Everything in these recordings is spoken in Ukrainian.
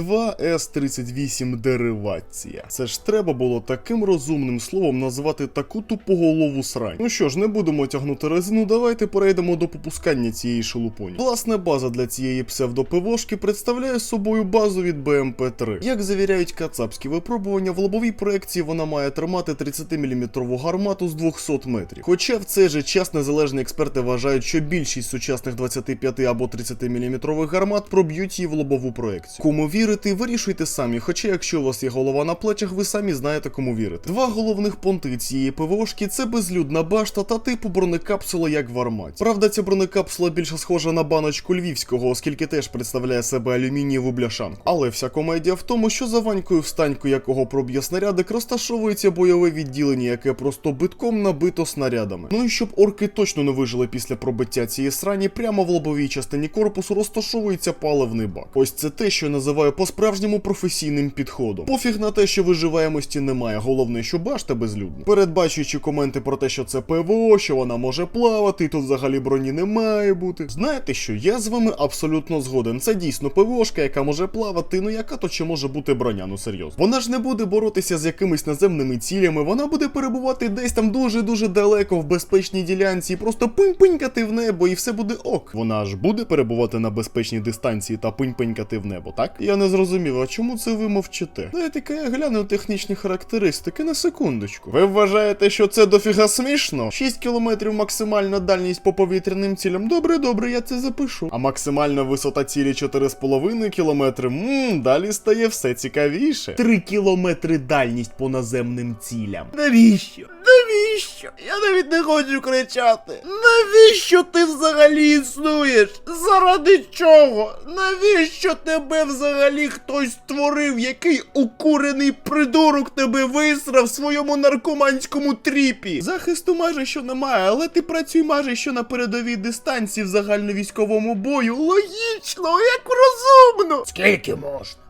2С38 деривація. Це ж треба було таким розумним словом назвати таку тупоголову срань. Ну що ж, не будемо тягнути резину, давайте перейдемо до попускання цієї шелупоні. Власне, база для цієї псевдопивошки представляє собою базу від БМП-3. Як завіряють кацапські випробування, в лобовій проекції вона має тримати 30-мм гармату з 200 метрів. Хоча в цей же час незалежні експерти вважають, що більшість сучасних 25 або 30-мм гармат проб'ють її в лобову проекцію. Кому вірити, вирішуйте самі. Хоча, якщо у вас є голова на плечах, ви самі знаєте, кому вірити. Два головних понти цієї ПВОшки це безлюдна башта та типу бронекапсула, як в арматі. Правда, ця бронекапсула більше схожа на баночку львівського, оскільки теж представляє себе алюмінієву бляшанку. Але вся комедія в тому, що за ванькою встаньку, якого проб'є снарядик, розташовується бойове відділення, яке просто битком набито снарядами. Ну і щоб орки точно не вижили після пробиття цієї срані, прямо в лобовій частині корпусу розташовується паливний бак. Ось це те, що я називаю по-справжньому професійним підходом. Пофіг на те, що виживаємості немає, головне, що башта безлюдна. Передбачуючи коменти про те, що це ПВО, що вона може плавати, і тут взагалі броні не має бути. Знаєте що, я з вами абсолютно згоден. Це дійсно ПВОшка, яка може плавати, ну яка то чи може бути броня, ну серйозно. Вона ж не буде боротися з якимись наземними цілями, вона буде перебувати десь там дуже-дуже далеко в безпечній ділянці, і просто пинь-пинькати в небо, і все буде ок. Вона ж буде перебувати на безпечній дистанції та пинь-пинькати в небо, так? Я не зрозумів, а чому це ви мовчите? Знаєте, я гляну технічні характеристики на секундочку. Ви вважаєте, що це дофіга смішно? 6 кілометрів максимальна дальність по повітряним цілям. Добре, добре, я це запишу. А максимальна висота цілі 4,5 кілометри. Ммм, далі стає все цікавіше. 3 кілометри дальність по наземним цілям. Навіщо? Навіщо? Я навіть не хочу кричати. Навіщо ти взагалі існуєш? Заради чого? Навіщо тебе взагалі хтось створив? Який укурений придурок тебе висрав в своєму наркоманському тріпі? Захисту майже що немає, але ти працюй майже що на передовій дистанції в загальновійськовому бою. Логічно, як розумно. Скільки можна?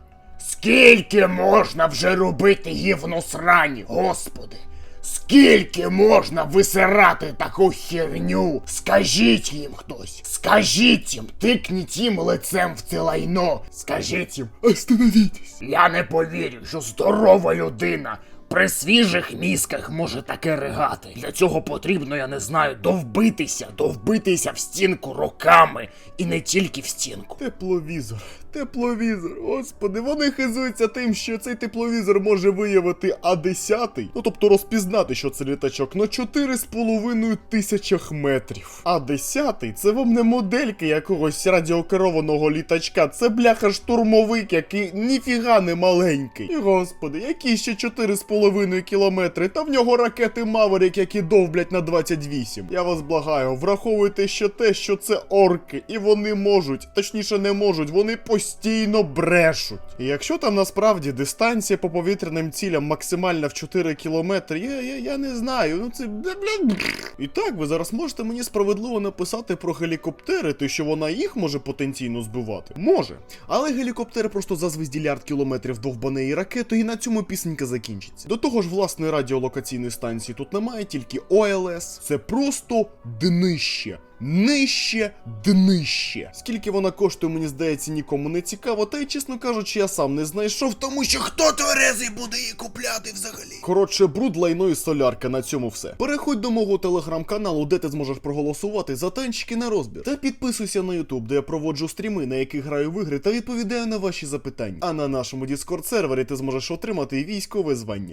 Скільки можна вже робити гівно срані, господи? Скільки можна висирати таку херню? Скажіть їм хтось, скажіть їм, тикніть їм лицем в це лайно. Скажіть їм, остановітесь. Я не повірю, що здорова людина при свіжих мізках може таке ригати. Для цього потрібно, я не знаю, довбитися, довбитися в стінку роками і не тільки в стінку. Тепловізор, тепловізор. Господи, вони хизуються тим, що цей тепловізор може виявити А10, ну тобто розпізнати, що це літачок, на 4,5 тисячах метрів. А10 це вам не моделька якогось радіокерованого літачка, це бляха штурмовик, який ніфіга не маленький. І господи, які ще 4,5 кілометри, та в нього ракети Маверик, які довблять на 28. Я вас благаю, враховуйте ще те, що це орки, і вони можуть, точніше не можуть, вони постійно брешуть. І якщо там насправді дистанція по повітряним цілям максимальна в 4 кілометри, я, я, я не знаю, ну це. І так, ви зараз можете мені справедливо написати про гелікоптери, те, що вона їх може потенційно збивати. Може. Але гелікоптери просто за звізділярд кілометрів довбаної ракети, і на цьому пісенька закінчиться. До того ж, власної радіолокаційної станції тут немає, тільки ОЛС. Це просто днище. Нижче днище. Скільки вона коштує, мені здається, нікому не цікаво, та й чесно кажучи, я сам не знайшов, тому що хто тверезий буде її купляти взагалі. Коротше, бруд, лайно і солярка на цьому все. Переходь до мого телеграм-каналу, де ти зможеш проголосувати за танчики на розбір. Та підписуйся на Ютуб, де я проводжу стріми, на яких граю в ігри та відповідаю на ваші запитання. А на нашому Discord сервері ти зможеш отримати військове звання.